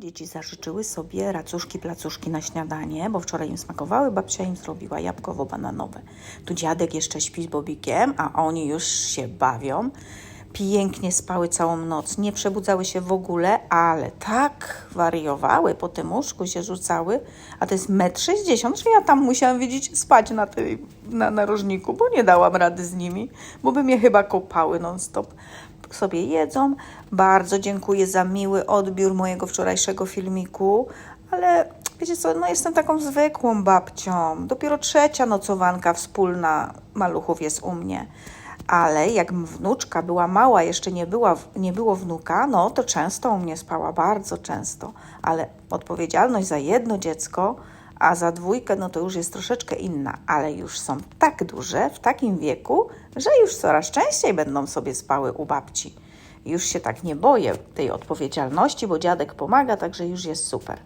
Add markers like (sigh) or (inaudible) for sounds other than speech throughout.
dzieci zażyczyły sobie racuszki, placuszki na śniadanie, bo wczoraj im smakowały, babcia im zrobiła jabłkowo-bananowe. Tu dziadek jeszcze śpi z Bobikiem, a oni już się bawią. Pięknie spały całą noc, nie przebudzały się w ogóle, ale tak wariowały, po tym łóżku się rzucały, a to jest 1,60 m, że ja tam musiałam, widzieć, spać na, tej, na narożniku, bo nie dałam rady z nimi, bo by mnie chyba kopały non-stop sobie jedzą. Bardzo dziękuję za miły odbiór mojego wczorajszego filmiku, ale wiecie co, no jestem taką zwykłą babcią. Dopiero trzecia nocowanka wspólna maluchów jest u mnie. Ale jak wnuczka była mała, jeszcze nie, była, nie było wnuka, no to często u mnie spała, bardzo często. Ale odpowiedzialność za jedno dziecko, a za dwójkę, no to już jest troszeczkę inna. Ale już są tak duże, w takim wieku, że już coraz częściej będą sobie spały u babci. Już się tak nie boję tej odpowiedzialności, bo dziadek pomaga, także już jest super.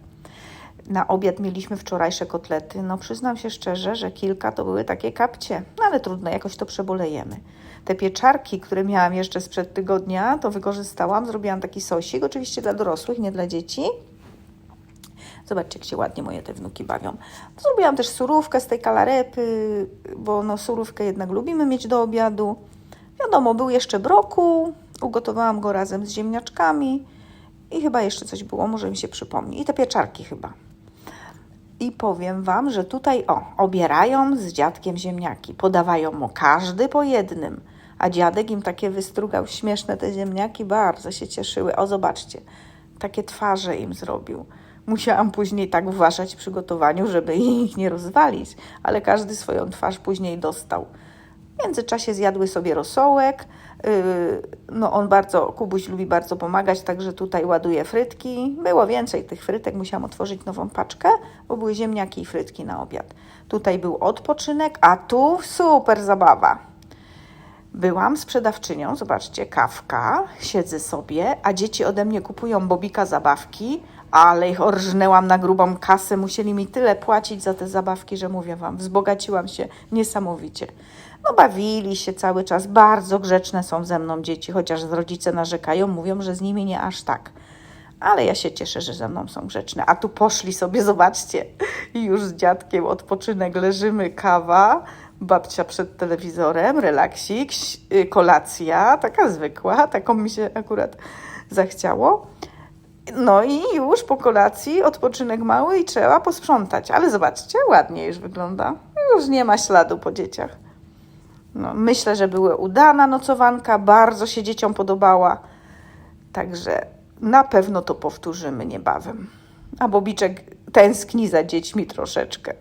Na obiad mieliśmy wczorajsze kotlety. No przyznam się szczerze, że kilka to były takie kapcie, no ale trudno, jakoś to przebolejemy. Te pieczarki, które miałam jeszcze sprzed tygodnia, to wykorzystałam, zrobiłam taki sosik, oczywiście dla dorosłych, nie dla dzieci. Zobaczcie, jak się ładnie moje te wnuki bawią. Zrobiłam też surówkę z tej kalarepy, bo no surówkę jednak lubimy mieć do obiadu. Wiadomo, był jeszcze brokuł, ugotowałam go razem z ziemniaczkami i chyba jeszcze coś było, może mi się przypomni. I te pieczarki chyba. I powiem Wam, że tutaj o, obierają z dziadkiem ziemniaki. Podawają mu każdy po jednym. A dziadek im takie wystrugał śmieszne te ziemniaki, bardzo się cieszyły. O, zobaczcie, takie twarze im zrobił. Musiałam później tak uważać przy gotowaniu, żeby (laughs) ich nie rozwalić, ale każdy swoją twarz później dostał. W międzyczasie zjadły sobie rosołek. Yy, no on bardzo, Kubuś lubi bardzo pomagać, także tutaj ładuje frytki. Było więcej tych frytek, musiałam otworzyć nową paczkę, bo były ziemniaki i frytki na obiad. Tutaj był odpoczynek, a tu super zabawa. Byłam sprzedawczynią, zobaczcie, kawka, siedzę sobie, a dzieci ode mnie kupują Bobika zabawki, ale ich orżnęłam na grubą kasę, musieli mi tyle płacić za te zabawki, że mówię Wam, wzbogaciłam się niesamowicie. No bawili się cały czas, bardzo grzeczne są ze mną dzieci, chociaż rodzice narzekają, mówią, że z nimi nie aż tak. Ale ja się cieszę, że ze mną są grzeczne. A tu poszli sobie, zobaczcie, już z dziadkiem odpoczynek, leżymy, kawa, babcia przed telewizorem, relaksik, y, kolacja, taka zwykła, taką mi się akurat zachciało. No i już po kolacji odpoczynek mały i trzeba posprzątać. Ale zobaczcie, ładnie już wygląda. Już nie ma śladu po dzieciach. No, myślę, że była udana nocowanka, bardzo się dzieciom podobała. Także na pewno to powtórzymy niebawem. A Bobiczek tęskni za dziećmi troszeczkę.